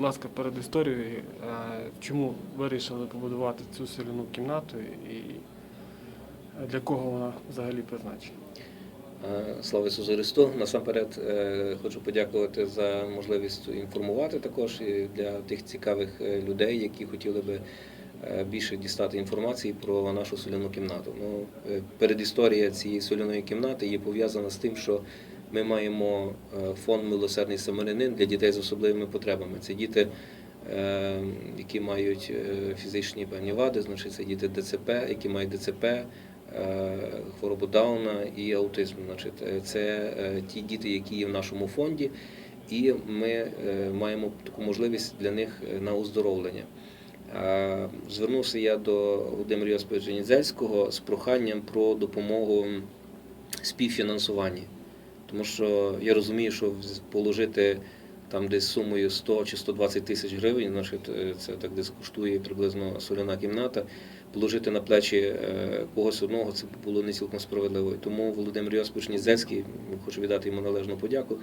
ласка, перед історією, е, чому вирішили побудувати цю соляну кімнату і для кого вона взагалі призначена? Е, Слава Ісусу Христу! Насамперед е, хочу подякувати за можливість інформувати також і для тих цікавих людей, які хотіли би більше дістати інформації про нашу соляну кімнату. Ну, передісторія цієї соляної кімнати є пов'язана з тим, що ми маємо е, фонд милосердний самарянин для дітей з особливими потребами. Це діти, е, які мають е, фізичні певні вади, значить це діти ДЦП, які мають ДЦП, хворобу Дауна і аутизм. Значить, це ті діти, які є в нашому фонді, і ми маємо таку можливість для них на оздоровлення. Звернувся я до Володимира Йосиповича Нідзельського з проханням про допомогу співфінансуванні. Тому що я розумію, що положити там десь сумою 100 чи 120 тисяч гривень, значить, е, це так десь коштує приблизно соляна кімната, положити на плечі е, когось одного це було не цілком справедливо. Тому Володимир Йосипович Нізецький, хочу віддати йому належну подяку,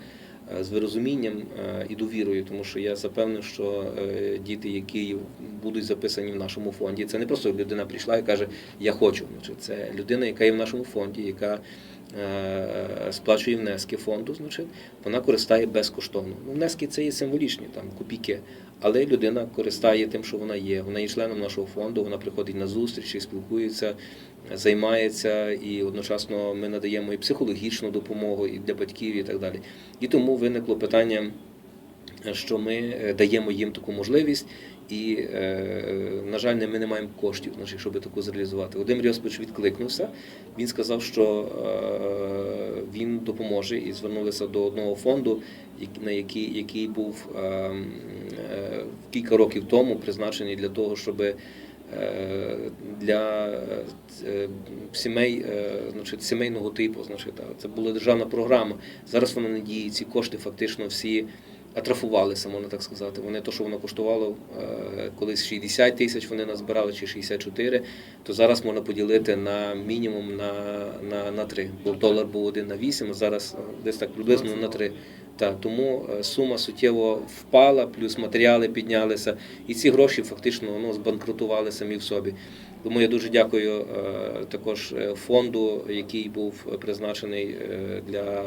з вирозумінням е, і довірою, тому що я запевнив, що е, діти, які будуть записані в нашому фонді, це не просто людина прийшла і каже, я хочу. Значить, це людина, яка є в нашому фонді, яка е, сплачує внески фонду, значить, вона користає безкоштовно. Ну, внески це є символічні, там копійки. Але людина користає тим, що вона є. Вона є членом нашого фонду, вона приходить на зустрічі, спілкується, займається, і одночасно ми надаємо і психологічну допомогу і для батьків, і так далі. І тому виникло питання, що ми е, даємо їм таку можливість. І, е, на жаль, ми не маємо коштів, щоб таку зреалізувати. Володимир Йосипович відкликнувся. Він сказав, що е, він допоможе і звернулися до одного фонду, на який, який був е, е, кілька років тому призначений для того, щоб для е, сімей, е, значить, сімейного типу. Значить, це була державна програма. Зараз вона не діє. Ці кошти фактично всі атрафувалися, можна так сказати. Вони то, що воно коштувало е, колись 60 тисяч, вони назбирали чи 64, то зараз можна поділити на мінімум на, на, на 3. Бо долар був один на 8, а зараз е, десь так приблизно на 3. Так, тому е, сума суттєво впала, плюс матеріали піднялися, і ці гроші фактично ну, збанкрутували самі в собі. Тому я дуже дякую е, також е, фонду, який був призначений для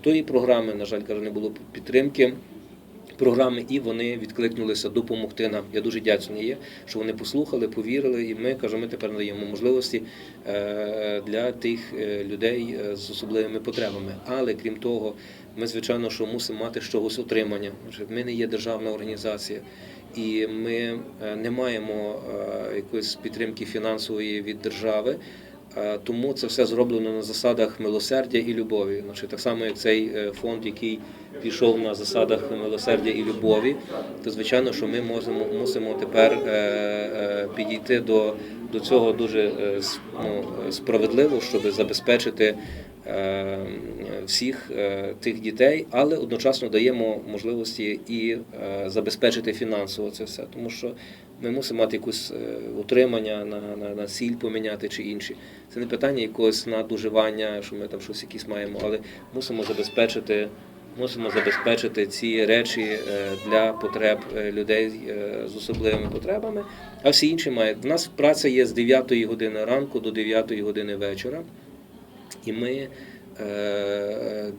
тої програми. На жаль, каже, не було підтримки програми, і вони відкликнулися допомогти нам. Я дуже вдячний є, що вони послухали, повірили, і ми кажемо, ми тепер надаємо можливості для тих людей з особливими потребами. Але крім того, ми звичайно що мусимо мати з чогось утримання. Ми не є державна організація. І ми е, не маємо е, якоїсь підтримки фінансової від держави, Е, тому це все зроблено на засадах милосердя і любові. Значить, так само, як цей фонд, який пішов на засадах милосердя і любові, то звичайно, що ми можемо мусимо тепер підійти до, до цього дуже ну, справедливо, щоб забезпечити всіх е, тих дітей, але одночасно даємо можливості і е, забезпечити фінансово це все, тому що ми мусимо мати якусь е, утримання на, на, на сіль поміняти чи інші. Це не питання якогось надуживання, що ми там щось якісь маємо, але мусимо забезпечити. Мусимо забезпечити ці речі для потреб людей з особливими потребами, а всі інші мають. У нас праця є з 9 години ранку до 9 години вечора, і ми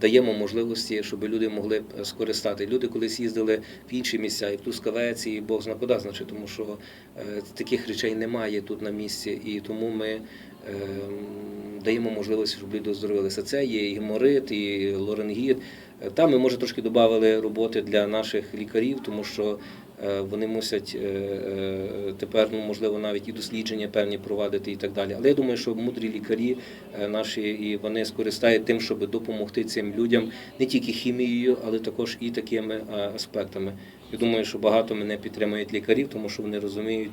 даємо можливості, щоб люди могли скористати. Люди колись їздили в інші місця, і в Трускавець, і Бог зна куди, значить, тому що е, таких речей немає тут на місці, і тому ми е, даємо можливості, щоб люди оздоровилися. Це є і геморит, і лоренгіт. Е, Там ми може трошки додали роботи для наших лікарів, тому що е, вони мусять е, е, тепер, ну можливо, навіть і дослідження певні провадити і так далі. Але я думаю, що мудрі лікарі е, наші і вони скористають тим, щоб допомогти цим людям не тільки хімією, але також і такими е, аспектами. Я думаю, що багато мене підтримують лікарів, тому що вони розуміють.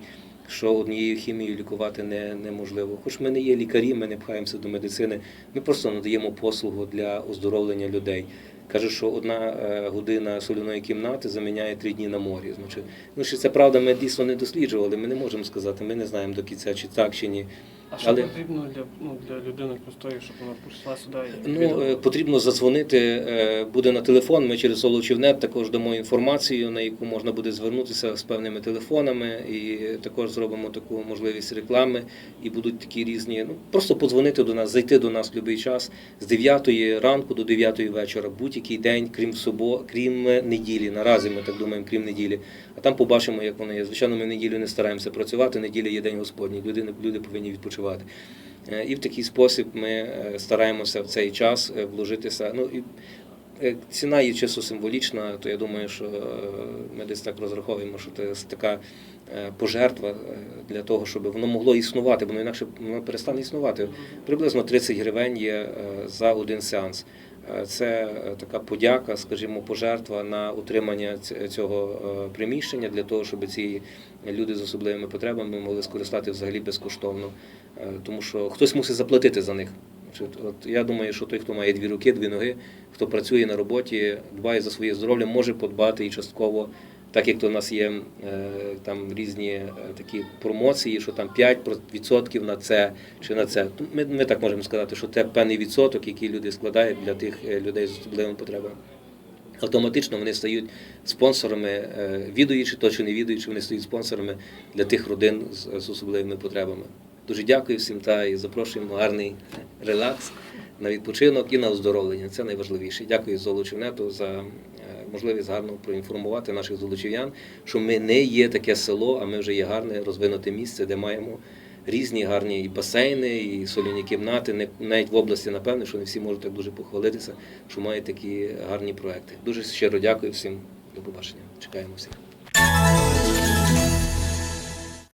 Що однією хімією лікувати не, неможливо. Хоч ми не є лікарі, ми не пхаємося до медицини. Ми просто надаємо послугу для оздоровлення людей. Каже, що одна е, година соляної кімнати заміняє три дні на морі. Значить, ну що це правда, ми дійсно не досліджували. Ми не можемо сказати, ми не знаємо до кінця, чи так чи ні. А що Але- потрібно для, ну, для людини простої, щоб вона прийшла сюди і Ну, е, потрібно задзвонити, е, буде на телефон. Ми через Солочівнет також дамо інформацію, на яку можна буде звернутися з певними телефонами, і також зробимо таку можливість реклами. І будуть такі різні. Ну просто подзвонити до нас, зайти до нас в будь-який час з 9 ранку до 9 вечора, будь-який день, крім собо, крім неділі. Наразі ми так думаємо, крім неділі. А там побачимо, як воно є. Звичайно, ми неділю не стараємося працювати. Неділя є день Господній. Люди люди повинні відпочивати. Е, І в такий спосіб ми е, стараємося в цей час е, вложитися. Ну і ціна є чисто символічна, то я думаю, що ми десь так розраховуємо, що це така пожертва для того, щоб воно могло існувати, бо воно інакше воно перестане існувати. Приблизно 30 гривень є за один сеанс. Це така подяка, скажімо, пожертва на утримання цього приміщення для того, щоб ці люди з особливими потребами могли скористати взагалі безкоштовно, тому що хтось мусить заплатити за них. От я думаю, що той, хто має дві руки, дві ноги, хто працює на роботі, дбає за своє здоров'я, може подбати і частково. Так як то у нас є е, там різні е, такі промоції, що там 5% на це чи на це. Ми, ми так можемо сказати, що це певний відсоток, який люди складають для тих е, людей з особливими потребами. Автоматично вони стають спонсорами, е, відуючи то чи не відуючи, вони стають спонсорами для тих родин з особливими потребами. Дуже дякую всім та і запрошуємо гарний релакс на відпочинок і на оздоровлення. Це найважливіше. Дякую Золочівнету за е, можливість гарно проінформувати наших золочів'ян, що ми не є таке село, а ми вже є гарне розвинуте місце, де маємо різні гарні і басейни, і соляні кімнати. Навіть в області, напевне, що не всі можуть так дуже похвалитися, що мають такі гарні проекти. Дуже щиро дякую всім. До побачення. Чекаємо всіх.